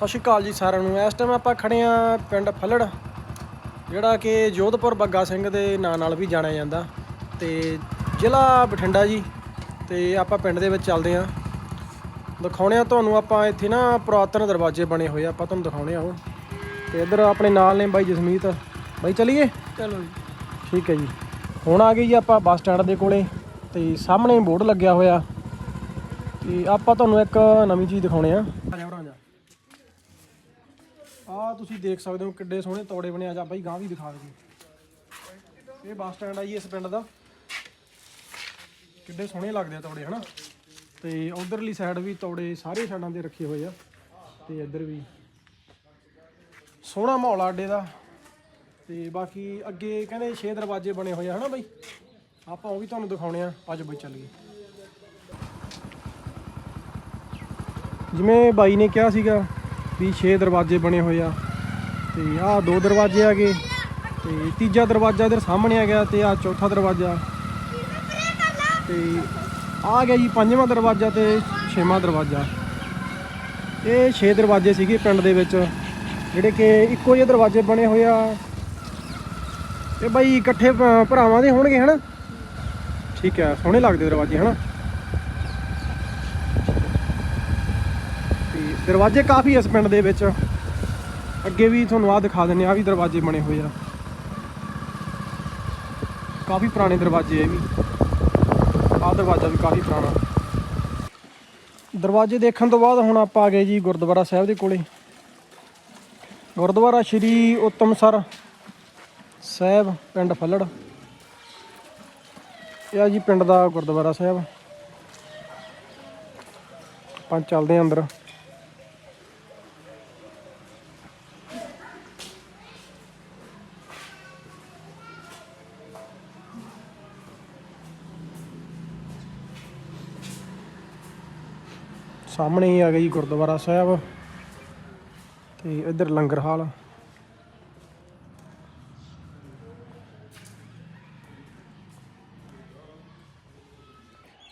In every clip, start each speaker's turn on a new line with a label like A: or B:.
A: ਸਤਿ ਸ਼੍ਰੀ ਅਕਾਲ ਜੀ ਸਾਰਿਆਂ ਨੂੰ। ਇਸ ਟਾਈਮ ਆਪਾਂ ਖੜੇ ਆ ਪਿੰਡ ਫੱਲੜ ਜਿਹੜਾ ਕਿ ਜੋਧਪੁਰ ਬੱਗਾ ਸਿੰਘ ਦੇ ਨਾਂ ਨਾਲ ਵੀ ਜਾਣਿਆ ਜਾਂਦਾ। ਤੇ ਜ਼ਿਲ੍ਹਾ ਬਠਿੰਡਾ ਜੀ ਤੇ ਆਪਾਂ ਪਿੰਡ ਦੇ ਵਿੱਚ ਚੱਲਦੇ ਆ ਦਿਖਾਉਣੇ ਆ ਤੁਹਾਨੂੰ ਆਪਾਂ ਇੱਥੇ ਨਾ ਪੁਰਾਤਨ ਦਰਵਾਜ਼ੇ ਬਣੇ ਹੋਏ ਆ। ਆਪਾਂ ਤੁਹਾਨੂੰ ਦਿਖਾਉਣੇ ਆ ਉਹ। ਤੇ ਇੱਧਰ ਆਪਣੇ ਨਾਲ ਨੇ ਬਾਈ ਜਸਮੀਤ। ਬਾਈ ਚਲੀਏ? ਚਲੋ ਜੀ। ਠੀਕ ਹੈ ਜੀ। ਹੁਣ ਆ ਗਏ ਜੀ ਆਪਾਂ ਬੱਸ ਸਟੈਂਡ ਦੇ ਕੋਲੇ ਤੇ ਸਾਹਮਣੇ ਬੋਰਡ ਲੱਗਿਆ ਹੋਇਆ। ਤੇ ਆਪਾਂ ਤੁਹਾਨੂੰ ਇੱਕ ਨਵੀਂ ਚੀਜ਼ ਦਿਖਾਉਣੇ ਆ ਆ ਜਾ। ਆ ਤੁਸੀਂ ਦੇਖ ਸਕਦੇ ਹੋ ਕਿੱਡੇ ਸੋਹਣੇ ਤੌੜੇ ਬਣੇ ਆ, ਜਾ ਬਾਈ ਗਾਂ ਵੀ ਦਿਖਾ ਦੇ ਇਹ ਬੱਸ ਸਟੈਂਡ ਆ ਜੀ ਇਸ ਪਿੰਡ ਦਾ। ਕਿੱਡੇ ਸੋਹਣੇ ਲੱਗਦੇ ਆ ਤੌੜੇ, ਹਨਾ? ਤੇ ਉਧਰਲੀ ਸਾਈਡ ਵੀ ਤੌੜੇ ਸਾਰੇ ਸਾਈਡਾਂ ਦੇ ਰੱਖੇ ਹੋਏ ਆ। ਤੇ ਇੱਧਰ ਵੀ ਸੋਹਣਾ ਮਾਹੌਲ ਆ ਅੱਡੇ ਦਾ। ਤੇ ਬਾਕੀ ਅੱਗੇ ਕਹਿੰਦੇ ਛੇ ਦਰਵਾਜ਼ੇ ਬਣੇ ਹੋਏ ਆ, ਹਨਾ ਬਾਈ? ਆਪਾਂ ਉਹ ਵੀ ਤੁਹਾਨੂੰ ਦਿਖਾਉਣੇ ਆ। ਅੱਜ ਬਈ ਚੱਲੀਏ। ਜਿਵੇਂ ਬਾਈ ਨੇ ਕਿਹਾ ਸੀਗਾ ਵੀ 6 ਦਰਵਾਜ਼ੇ ਬਣੇ ਹੋਏ ਆ ਤੇ ਆਹ ਦੋ ਦਰਵਾਜ਼ੇ ਆਗੇ ਤੇ ਤੀਜਾ ਦਰਵਾਜ਼ਾ ਇਧਰ ਸਾਹਮਣੇ ਆ ਗਿਆ ਤੇ ਆਹ ਚੌਥਾ ਦਰਵਾਜ਼ਾ। ਤੇ ਆ ਗਿਆ ਜੀ ਪੰਜਵਾਂ ਦਰਵਾਜ਼ਾ ਤੇ ਛੇਵਾਂ ਦਰਵਾਜ਼ਾ। ਇਹ 6 ਦਰਵਾਜ਼ੇ ਸੀਗੇ ਪਿੰਡ ਦੇ ਵਿੱਚ, ਜਿਹੜੇ ਕਿ ਇੱਕੋ ਜਿਹੇ ਦਰਵਾਜ਼ੇ ਬਣੇ ਹੋਏ ਆ। ਇਹ ਬਾਈ ਇਕੱਠੇ ਭਰਾਵਾਂ ਦੇ ਹੋਣਗੇ, ਹਨਾ? ਠੀਕ ਹੈ, ਸੋਹਣੇ ਲੱਗਦੇ ਦਰਵਾਜ਼ੇ, ਹਨਾ ਤੇ ਦਰਵਾਜ਼ੇ ਕਾਫੀ ਇਸ ਪਿੰਡ ਦੇ ਵਿੱਚ। ਅੱਗੇ ਵੀ ਤੁਹਾਨੂੰ ਆਹ ਦਿਖਾ ਦਿੰਨੇ ਆ ਵੀ ਦਰਵਾਜ਼ੇ ਬਣੇ ਹੋਏ ਆ। ਕਾਫੀ ਪੁਰਾਣੇ ਦਰਵਾਜ਼ੇ ਆ ਵੀ। ਆਹ ਦਰਵਾਜ਼ਾ ਵੀ ਕਾਫੀ ਪੁਰਾਣਾ। ਦਰਵਾਜ਼ੇ ਦੇਖਣ ਤੋਂ ਬਾਅਦ ਹੁਣ ਆਪਾਂ ਆ ਗਏ ਜੀ ਗੁਰਦੁਆਰਾ ਸਾਹਿਬ ਦੇ ਕੋਲੇ। ਗੁਰਦੁਆਰਾ ਸ਼੍ਰੀ ਉੱਤਮਸਰ ਸਾਹਿਬ, ਪਿੰਡ ਫੱਲੜ। ਇਹ ਆ ਜੀ ਪਿੰਡ ਦਾ ਗੁਰਦੁਆਰਾ ਸਾਹਿਬ। ਆਪਾਂ ਚੱਲਦੇ ਆਂ ਅੰਦਰ। ਸਾਹਮਣੇ ਹੀ ਆ ਗਈ ਗੁਰਦੁਆਰਾ ਸਾਹਿਬ ਤੇ ਇੱਧਰ ਲੰਗਰ ਹਾਲ।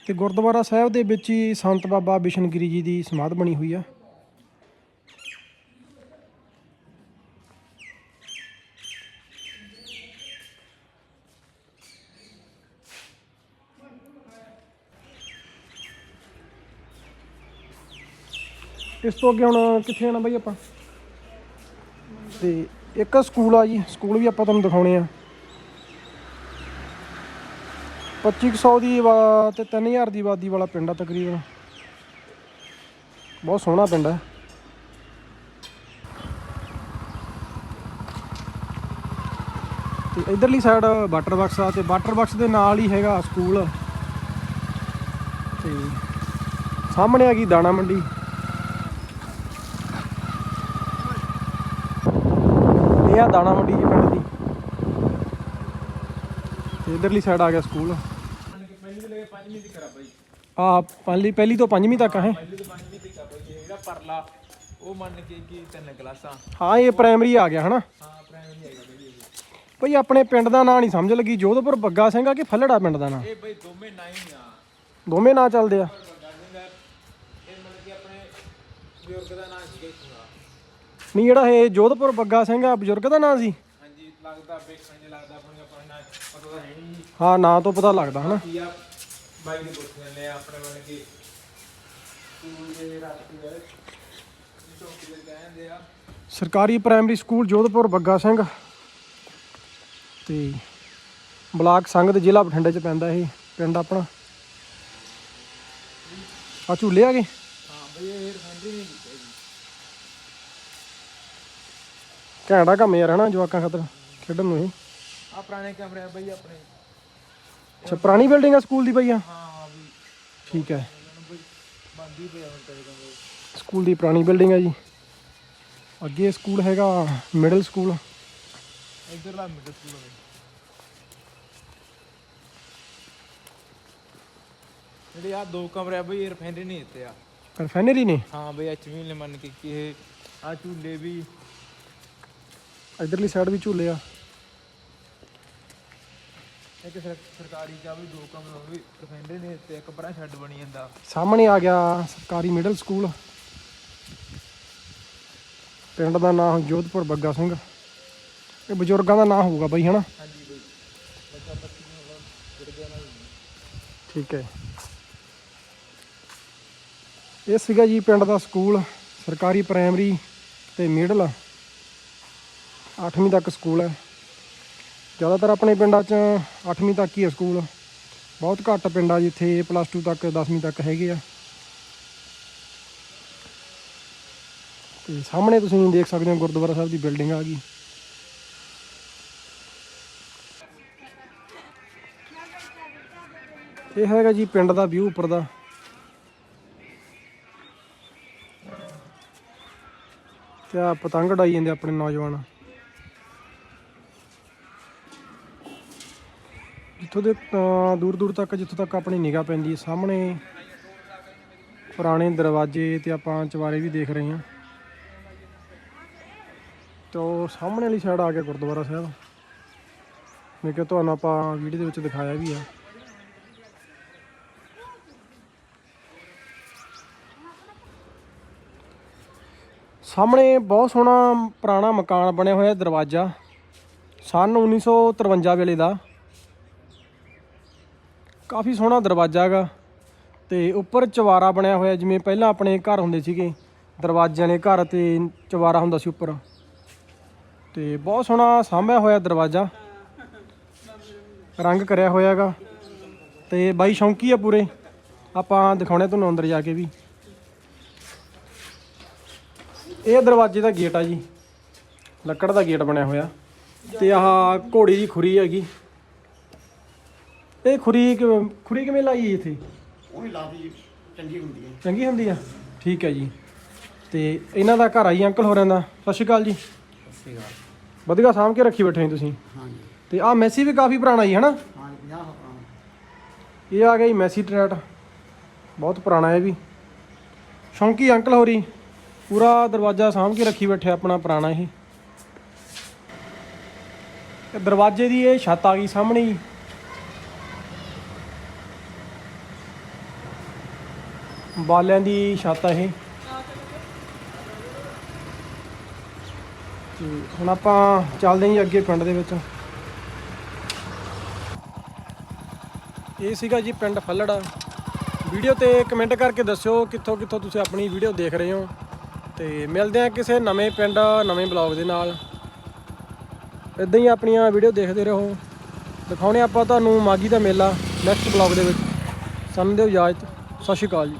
A: ਤੇ ਗੁਰਦੁਆਰਾ ਸਾਹਿਬ ਦੇ ਵਿੱਚ ਹੀ ਸੰਤ ਬਾਬਾ ਬਿਸ਼ਨਗਿਰੀ ਜੀ ਦੀ ਸਮਾਧ ਬਣੀ ਹੋਈ ਆ। ਇਸ ਤੋਂ ਅੱਗੇ ਹੁਣ ਕਿੱਥੇ ਜਾਣਾ ਬਾਈ ਆਪਾਂ? ਤੇ ਇੱਕ ਸਕੂਲ ਆ ਜੀ, ਸਕੂਲ ਵੀ ਆਪਾਂ ਤੁਹਾਨੂੰ ਦਿਖਾਉਣੇ ਆ। 2500 ਦੀ ਵਾ- ਤੇ 3000 ਦੀ ਆਬਾਦੀ ਵਾਲਾ ਪਿੰਡ ਆ ਤਕਰੀਬਨ। ਬਹੁਤ ਸੋਹਣਾ ਪਿੰਡ ਹੈ ਤੇ ਇਧਰਲੀ ਸਾਈਡ ਵਾਟਰ ਬਾਕਸ ਆ ਤੇ ਵਾਟਰ ਬਾਕਸ ਦੇ ਨਾਲ ਹੀ ਹੈਗਾ ਸਕੂਲ। ਤੇ ਸਾਹਮਣੇ ਆ ਗਈ ਦਾਣਾ ਮੰਡੀ। ਆ ਦਾਣਾ ਮੰਡੀ ਜੀ ਪਿੰਡ ਦੀ। ਤੇ ਇਧਰਲੀ ਸਾਈਡ ਆ ਗਿਆ ਸਕੂਲ
B: ਪਹਿਲੀ ਤੋਂ ਲੈ ਕੇ ਪੰਜਵੀਂ ਕਰਾ ਬਾਈ
A: ਆ ਪਹਿਲੀ ਪਹਿਲੀ ਤੋਂ ਪੰਜਵੀਂ ਤੱਕ ਹੈ
B: ਪਹਿਲੀ ਤੋਂ ਪੰਜਵੀਂ ਤੱਕ ਆ ਬਾਈ ਜਿਹੜਾ ਪਰਲਾ ਉਹ ਮੰਨ ਕੇ ਕਿ ਤਿੰਨ ਕਲਾਸਾਂ
A: ਹਾਂ, ਇਹ ਪ੍ਰਾਇਮਰੀ ਆ ਗਿਆ, ਹਨਾ?
B: ਹਾਂ ਪ੍ਰਾਇਮਰੀ ਹੈਗਾ ਬਾਈ ਇਹ
A: ਆਪਣੇ ਪਿੰਡ ਦਾ ਨਾਂ ਨਹੀਂ ਸਮਝ ਲੱਗੀ। ਜੋਧਪੁਰ ਬੱਗਾ ਸਿੰਘ ਆ ਕਿ ਫੱਲੜਾ ਪਿੰਡ ਦਾ ਨਾਂ?
B: ਇਹ ਬਾਈ ਦੋਵੇਂ ਨਾਈ ਆ
A: ਦੋਵੇਂ ਨਾਂ ਚੱਲਦੇ ਆ।
B: ਇਹ ਮਤਲਬ ਕਿ ਆਪਣੇ ਬਜ਼ੁਰਗ ਦਾ ਨਾਮ ਸੀਗਾ
A: ਨਹੀਂ ਜਿਹੜਾ ਇਹ ਜੋਧਪੁਰ ਬੱਗਾ ਸਿੰਘ ਆ ਬਜ਼ੁਰਗ ਦਾ ਨਾਂ ਸੀ?
B: ਹਾਂਜੀ ਲੱਗਦਾ ਵੇਖਣ ਚ ਲੱਗਦਾ ਆਪਣੀ ਆਪਣਾ ਨਾ ਪਤਾ ਤਾਂ ਹੈ ਨਹੀਂ।
A: ਹਾਂ ਨਾਂ ਤੋਂ ਪਤਾ ਲੱਗਦਾ ਹਨਾ?
B: ਕੀ ਆ ਬਾਈ ਦੇ ਪੁੱਛ ਲੈਂਦੇ ਆ ਆਪਣੇ ਮਨ ਕਿ। ਸਕੂਲ ਦੇ ਰਾਸਤੇ ਵਾਲੇ ਚੌਕੀ ਦੇ ਕਹਿੰਦੇ ਆ।
A: ਸਰਕਾਰੀ ਪ੍ਰਾਇਮਰੀ ਸਕੂਲ ਜੋਧਪੁਰ ਬੱਗਾ ਸਿੰਘ। ਤੇ ਬਲਾਕ ਸੰਗਤ ਜ਼ਿਲ੍ਹਾ ਬਠਿੰਡੇ ਚ ਪੈਂਦਾ ਇਹ ਪਿੰਡ ਆਪਣਾ। ਆ ਝੂਲੇ ਆ ਗਏ?
B: ਹਾਂ ਬਾਈ ਇਹ ਰਿਫਾਈਨਰੀ ਨਹੀਂ ਜੀ
A: ਘੈਂਟਾ ਕੰਮ ਯਾਰ ਹਨਾ ਜਵਾਕਾਂ ਖਾਤਰ ਖੇਡਣ ਨੂੰ ਇਹ।
B: ਆ ਪੁਰਾਣੇ ਕਮਰੇ ਆ ਬਾਈ ਆਪਣੇ।
A: ਅੱਛਾ ਪੁਰਾਣੀ ਬਿਲਡਿੰਗ ਆ ਸਕੂਲ ਦੀ
B: ਹਾਂ ਹਾਂ ਵੀ
A: ਠੀਕ ਹੈ
B: ਇਹਨਾਂ ਨੂੰ ਬਈ ਬੰਦ ਹੀ ਪਿਆ ਹੁਣ ਤਾਂ ਇਹ ਕਮਰੇ
A: ਸਕੂਲ ਦੀ ਪੁਰਾਣੀ ਬਿਲਡਿੰਗ ਹੈ ਜੀ। ਅੱਗੇ ਸਕੂਲ ਹੈਗਾ ਮਿਡਲ ਸਕੂਲ
B: ਇਧਰਲਾ ਮਿਡਲ ਸਕੂਲ ਹੋਵੇ ਜਿਹੜੇ ਆ ਦੋ ਕਮਰੇ ਆ ਬਈ ਇਹ ਰਿਫਾਈਨਰੀ ਨਹੀਂ ਦਿੱਤੇ ਆ।
A: ਰਿਫਾਈਨਰੀ ਨੇ?
B: ਹਾਂ ਬਈ ਐਚਵੀ ਨੇ ਮੰਨ ਕੇ ਕਿ ਇਹ ਆ ਝੂਲੇ ਵੀ
A: ਇਧਰਲੀ ਸਾਈਡ ਵੀ ਝੂਲੇ ਆ।
B: ਇੱਕ ਸਰ- ਸਰਕਾਰੀ ਚ ਵੀ ਦੋ ਕਮਰੇ ਉਹ ਵੀ ਰਿਫਾਈਨਰੀ ਨੇ ਦਿੱਤੇ ਇੱਕ ਪਰਾਂ ਸ਼ੈੱਡ ਬਣੀ ਜਾਂਦਾ।
A: ਸਾਹਮਣੇ ਆ ਗਿਆ ਸਰਕਾਰੀ ਮਿਡਲ ਸਕੂਲ ਪਿੰਡ ਦਾ ਨਾਮ ਜੋਧਪੁਰ ਬੱਗਾ ਸਿੰਘ। ਇਹ ਬਜ਼ੁਰਗਾਂ ਦਾ ਨਾਮ ਹੋਊਗਾ ਬਾਈ ਹਨਾ?
B: ਹਾਂਜੀ ਬਈ। ਬੱਚਾ ਬੱਚੀ ਨੂੰ ਹੁਣ ਜੁੜ ਗਿਆ ਨਾ
A: ਠੀਕ ਹੈ। ਇਹ ਸੀਗਾ ਜੀ ਪਿੰਡ ਦਾ ਸਕੂਲ ਸਰਕਾਰੀ ਪ੍ਰਾਇਮਰੀ ਤੇ ਮਿਡਲ 8ਵੀਂ ਤੱਕ ਸਕੂਲ ਹੈ। ਜ਼ਿਆਦਾਤਰ ਆਪਣੇ ਪਿੰਡਾਂ 'ਚ 8ਵੀਂ ਤੱਕ ਹੀ ਹੈ ਸਕੂਲ। ਬਹੁਤ ਘੱਟ ਪਿੰਡ ਆ ਜਿੱਥੇ ਪਲੱਸ 2 ਤੱਕ 10ਵੀਂ ਤੱਕ ਹੈਗੇ ਆ। ਤੇ ਸਾਹਮਣੇ ਤੁਸੀਂ ਦੇਖ ਸਕਦੇ ਹੋ ਗੁਰਦੁਆਰਾ ਸਾਹਿਬ ਦੀ ਬਿਲਡਿੰਗ ਆ ਗਈ। ਇਹ ਹੈਗਾ ਜੀ ਪਿੰਡ ਦਾ ਵਿਊ ਉੱਪਰ ਦਾ। ਤੇ ਆ ਪਤੰਗ ਡਾਈ ਜਾਂਦੇ ਆਪਣੇ ਨੌਜਵਾਨ। ਜਿੱਥੋਂ ਦੇ ਦੂਰ ਦੂਰ ਤੱਕ, ਜਿੱਥੋਂ ਤੱਕ ਆਪਣੀ ਨਿਗਾਹ ਪੈਂਦੀ ਹੈ, ਸਾਹਮਣੇ ਪੁਰਾਣੇ ਦਰਵਾਜ਼ੇ ਤੇ ਆਪਾਂ ਚਵਾਰੇ ਵੀ ਦੇਖ ਰਹੇ ਹਾਂ। ਤੇ ਉਹ ਸਾਹਮਣੇ ਵਾਲੀ ਸਾਈਡ ਆ ਗਿਆ ਗੁਰਦੁਆਰਾ ਸਾਹਿਬ। ਮੈਂ ਕਿਹਾ ਤੁਹਾਨੂੰ ਆਪਾਂ ਵੀਡੀਓ ਦੇ ਵਿੱਚ ਦਿਖਾਇਆ ਵੀ ਆ। ਸਾਹਮਣੇ ਬਹੁਤ ਸੋਹਣਾ ਪੁਰਾਣਾ ਮਕਾਨ ਬਣਿਆ ਹੋਇਆ ਦਰਵਾਜ਼ਾ। ਸਨ 1953 ਵੇਲੇ ਦਾ। ਕਾਫੀ ਸੋਹਣਾ ਦਰਵਾਜ਼ਾ ਹੈਗਾ ਤੇ ਉੱਪਰ ਚਵਾਰਾ ਬਣਿਆ ਹੋਇਆ ਜਿਵੇਂ ਪਹਿਲਾਂ ਆਪਣੇ ਘਰ ਹੁੰਦੇ ਸੀਗੇ। ਦਰਵਾਜ਼ਿਆਂ ਦੇ ਘਰ ਤੇ ਚਵਾਰਾ ਹੁੰਦਾ ਸੀ ਉੱਪਰ। ਤੇ ਬਹੁਤ ਸੋਹਣਾ ਸਾਂਭਿਆ ਹੋਇਆ ਦਰਵਾਜ਼ਾ। ਰੰਗ ਕਰਿਆ ਹੋਇਆ ਹੈਗਾ। ਤੇ ਬਾਈ ਸ਼ੌਂਕੀ ਆ ਪੂਰੇ। ਆਪਾਂ ਦਿਖਾਉਣੇ ਤੁਹਾਨੂੰ ਅੰਦਰ ਜਾ ਕੇ ਵੀ। ਇਹ ਦਰਵਾਜ਼ੇ ਦਾ ਗੇਟ ਆ ਜੀ। ਲੱਕੜ ਦਾ ਗੇਟ ਬਣਿਆ ਹੋਇਆ। ਤੇ ਆਹ ਘੋੜੀ ਦੀ ਖੁਰੀ ਹੈਗੀ। ਇਹ ਖੁਰੀ ਕਿਵੇਂ- ਖੁਰੀ ਕਿਵੇਂ ਲਾਈ ਹੈ ਇੱਥੇ?
C: ਉਹ ਵੀ ਲਾਦੀ ਚੰਗੀ ਹੁੰਦੀ ਹੈ।
A: ਚੰਗੀ ਹੁੰਦੀ ਆ? ਠੀਕ ਹੈ ਜੀ। ਤੇ ਇਹਨਾਂ ਦਾ ਘਰ ਆ ਜੀ ਅੰਕਲ ਹੋਰਾਂ ਦਾ? ਸਤਿ ਸ਼੍ਰੀ ਅਕਾਲ ਜੀ।
C: ਸਹੀ ਗੱਲ
A: ਵਧੀਆ ਸਾਂਭ ਕੇ ਰੱਖੀ ਬੈਠੇ ਹੋ ਤੁਸੀਂ?
C: ਹਾਂਜੀ
A: ਤੇ ਆਹ ਮੈਸੀ ਵੀ ਕਾਫੀ ਪੁਰਾਣਾ ਜੀ ਹਨਾ?
C: ਹਾਂ 50 ਹਾਂ।
A: ਇਹ ਆ ਗਿਆ ਜੀ ਮੈਸੀ ਟਰੈਟ। ਬਹੁਤ ਪੁਰਾਣਾ ਹੈ ਵੀ। ਸ਼ੌਂਕੀ ਅੰਕਲ ਹੋਰੀ ਪੂਰਾ ਦਰਵਾਜ਼ਾ ਸਾਂਭ ਕੇ ਰੱਖੀ ਬੈਠੇ ਆਪਣਾ ਪੁਰਾਣਾ ਇਹ। ਇਹ ਦਰਵਾਜ਼ੇ ਦੀ ਇਹ ਛੱਤ ਆ ਗਈ ਸਾਹਮਣੇ ਹੀ ਬਾਲਿਆਂ ਦੀ ਛੱਤ ਆ ਇਹ। ਤੇ ਹੁਣ ਆਪਾਂ ਚੱਲਦੇ ਹਾਂ ਜੀ ਅੱਗੇ ਪਿੰਡ ਦੇ ਵਿੱਚ। ਇਹ ਸੀਗਾ ਜੀ ਪਿੰਡ ਫੱਲੜਾ। ਵੀਡੀਓ ਤੇ ਕਮੈਂਟ ਕਰਕੇ ਦੱਸਿਓ ਕਿੱਥੋਂ ਕਿੱਥੋਂ ਤੁਸੀਂ ਆਪਣੀ ਵੀਡੀਓ ਦੇਖ ਰਹੇ ਹੋ। ਤੇ ਮਿਲਦੇ ਆ ਕਿਸੇ ਨਵੇਂ ਪਿੰਡ, ਨਵੇਂ ਬਲੌਗ ਦੇ ਨਾਲ। ਇਦਾਂ ਹੀ ਆਪਣੀਆਂ ਵੀਡੀਓ ਦੇਖਦੇ ਰਹੋ। ਦਿਖਾਉਣੇ ਆਪਾਂ ਤੁਹਾਨੂੰ ਮਾਗੀ ਦਾ ਮੇਲਾ ਨੈਕਸਟ ਬਲੌਗ ਦੇ ਵਿੱਚ। ਸਾਨੂੰ ਦਿਓ ਇਜਾਜ਼ਤ। ਸਤਿ ਸ਼੍ਰੀ ਅਕਾਲ ਜੀ।